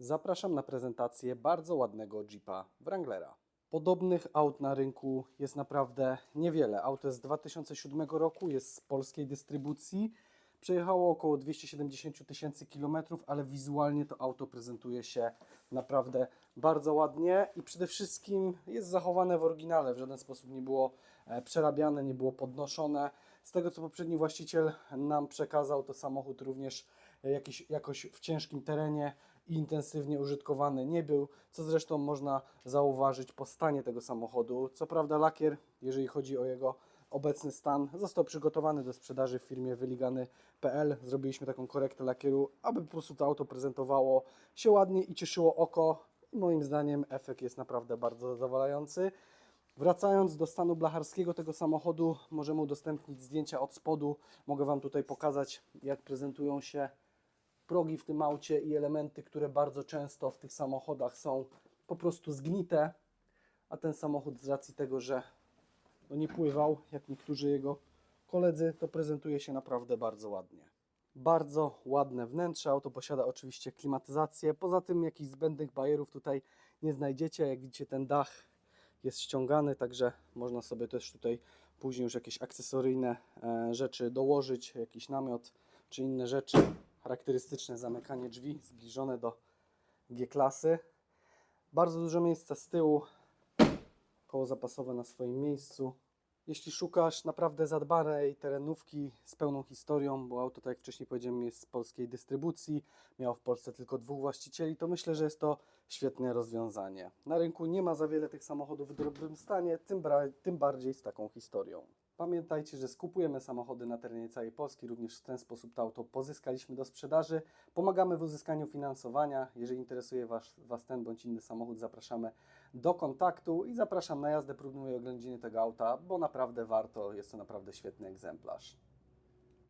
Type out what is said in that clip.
Zapraszam na prezentację bardzo ładnego Jeepa Wranglera. Podobnych aut na rynku jest naprawdę niewiele. Auto jest z 2007 roku, jest z polskiej dystrybucji. Przejechało około 270 tysięcy kilometrów, ale wizualnie to auto prezentuje się naprawdę bardzo ładnie i przede wszystkim jest zachowane w oryginale. W żaden sposób nie było e, przerabiane, nie było podnoszone. Z tego co poprzedni właściciel nam przekazał, to samochód również jakiś, jakoś w ciężkim terenie i intensywnie użytkowany nie był, co zresztą można zauważyć po stanie tego samochodu. Co prawda lakier, jeżeli chodzi o jego obecny stan, został przygotowany do sprzedaży w firmie wyligany.pl. Zrobiliśmy taką korektę lakieru, aby po prostu to auto prezentowało się ładnie i cieszyło oko. I moim zdaniem efekt jest naprawdę bardzo zadowalający. Wracając do stanu blacharskiego tego samochodu, możemy udostępnić zdjęcia od spodu. Mogę Wam tutaj pokazać, jak prezentują się progi w tym aucie i elementy, które bardzo często w tych samochodach są po prostu zgnite, a ten samochód z racji tego, że no nie pływał, jak niektórzy jego koledzy, to prezentuje się naprawdę bardzo ładnie. Bardzo ładne wnętrze, auto posiada oczywiście klimatyzację, poza tym jakichś zbędnych bajerów tutaj nie znajdziecie, jak widzicie ten dach jest ściągany, także można sobie też tutaj później już jakieś akcesoryjne e, rzeczy dołożyć, jakiś namiot czy inne rzeczy. Charakterystyczne zamykanie drzwi zbliżone do G-klasy. Bardzo dużo miejsca z tyłu, koło zapasowe na swoim miejscu. Jeśli szukasz naprawdę zadbanej terenówki z pełną historią, bo auto, tak jak wcześniej powiedziałem, jest z polskiej dystrybucji, miało w Polsce tylko dwóch właścicieli, to myślę, że jest to świetne rozwiązanie. Na rynku nie ma za wiele tych samochodów w dobrym stanie, tym, tym bardziej z taką historią. Pamiętajcie, że skupujemy samochody na terenie całej Polski, również w ten sposób to auto pozyskaliśmy do sprzedaży. Pomagamy w uzyskaniu finansowania. Jeżeli interesuje was, was ten bądź inny samochód, zapraszamy do kontaktu i zapraszam na jazdę próbną i oględziny tego auta, bo naprawdę warto, jest to naprawdę świetny egzemplarz.